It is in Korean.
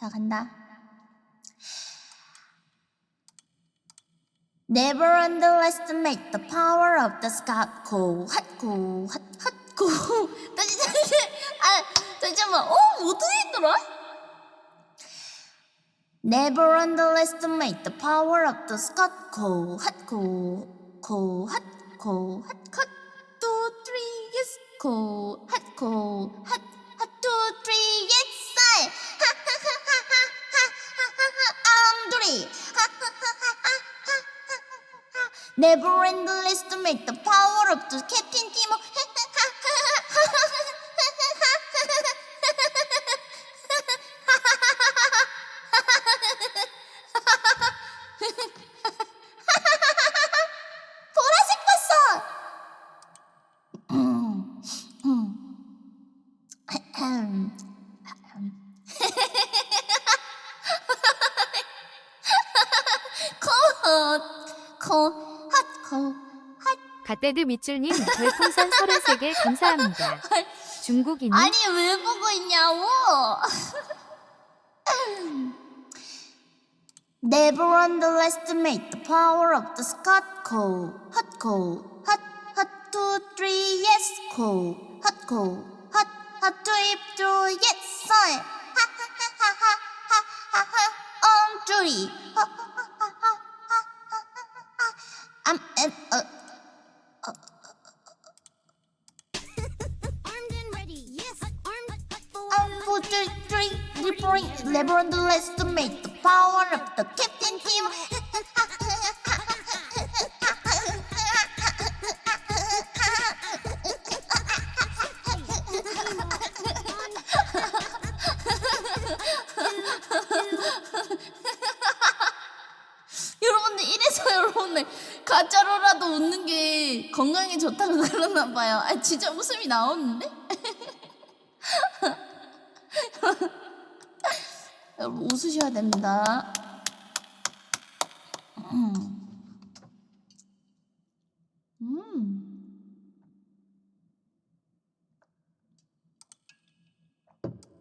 자, 간다. Never underestimate the power of the Scott Cool. 핫고, 핫, 핫고. 다시, 다시. 아, 잠깐만. 어, 어떻게 했더라? Never underestimate the power of the Scott Cool. 핫고, 고, 핫, 고, 핫, 컷. two, three, yes, 고, 핫, 고, I'm three. Never underestimate the power of the Captain Timo. 보라색 봤어. 음, 음. 컷, 컷, 핫, 컷, 핫. 갓데드 밑줄님 별풍선 33개 감사합니다. 중국인이 아니 왜 보고 있냐고? Never underestimate the power of the Scott Cole. Hot coal, hot, hot two, three, yes, coal. Hot coal, hot, hot two, two, yes, I. Ha ha ha ha ha ha ha ha. Ha ha ha three, never underestimate the power of the captain team. 여러분들 이래서 여러분들 가짜로라도 웃는 게 건강에 좋다고 그러나 봐요. 아 진짜 웃음이 나오는데? 여러분 웃으셔야 됩니다. 음. 음.